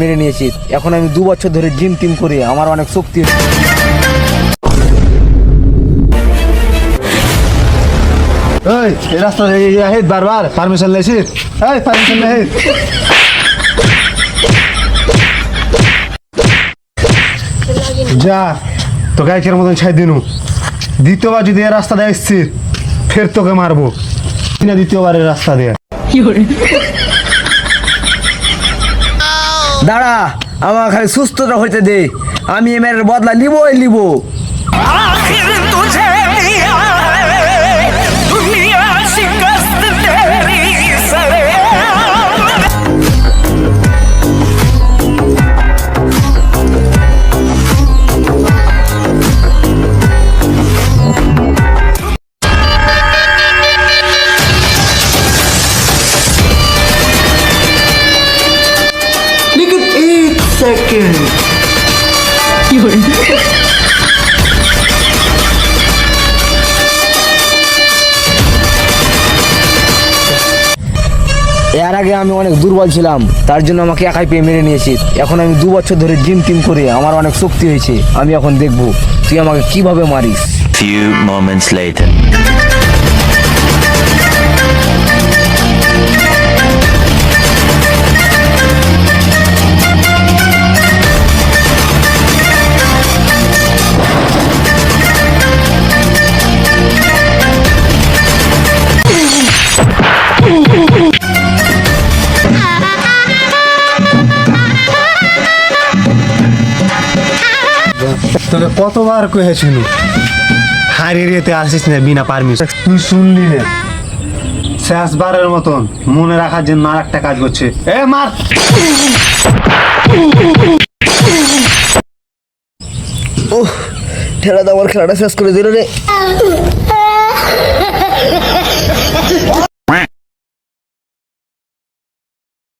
মেরে নিয়েছি? এখন আমি দু বছর ধরে জিম টিম করি আমার অনেক শক্তি রাস্তা আহিত বারবার পারমিশন লেছি এই পারমিশন নেহিত যা তো গাইকের মতন ছাই দিনু। দ্বিতীয়বার যদি এই রাস্তা দেখছিস ফের তোকে মারবো। না দ্বিতীয়বারের রাস্তা দিয়ে। দাঁড়া আমার খালি সুস্থতা হইতে দে। আমি এমের বদলা নিবই নিব। এর আগে আমি অনেক দুর্বল ছিলাম তার জন্য আমাকে একাই পেয়ে মেরে নিয়েছি। এখন আমি দু বছর ধরে জিম টিম করে আমার অনেক শক্তি হয়েছে আমি এখন দেখব তুই আমাকে কীভাবে মারিস। Few moments later. তোকে কতবার কহেছিল হারিয়ে রেতে আসিস না বিনা পারমিশন তুই শুনলি না। শেষবারের মতন মনে রাখার জন্য আর একটা কাজ করছে। এ মার! ওহ ঠেলা দাবার খেলাটা শেষ করে দিল রে।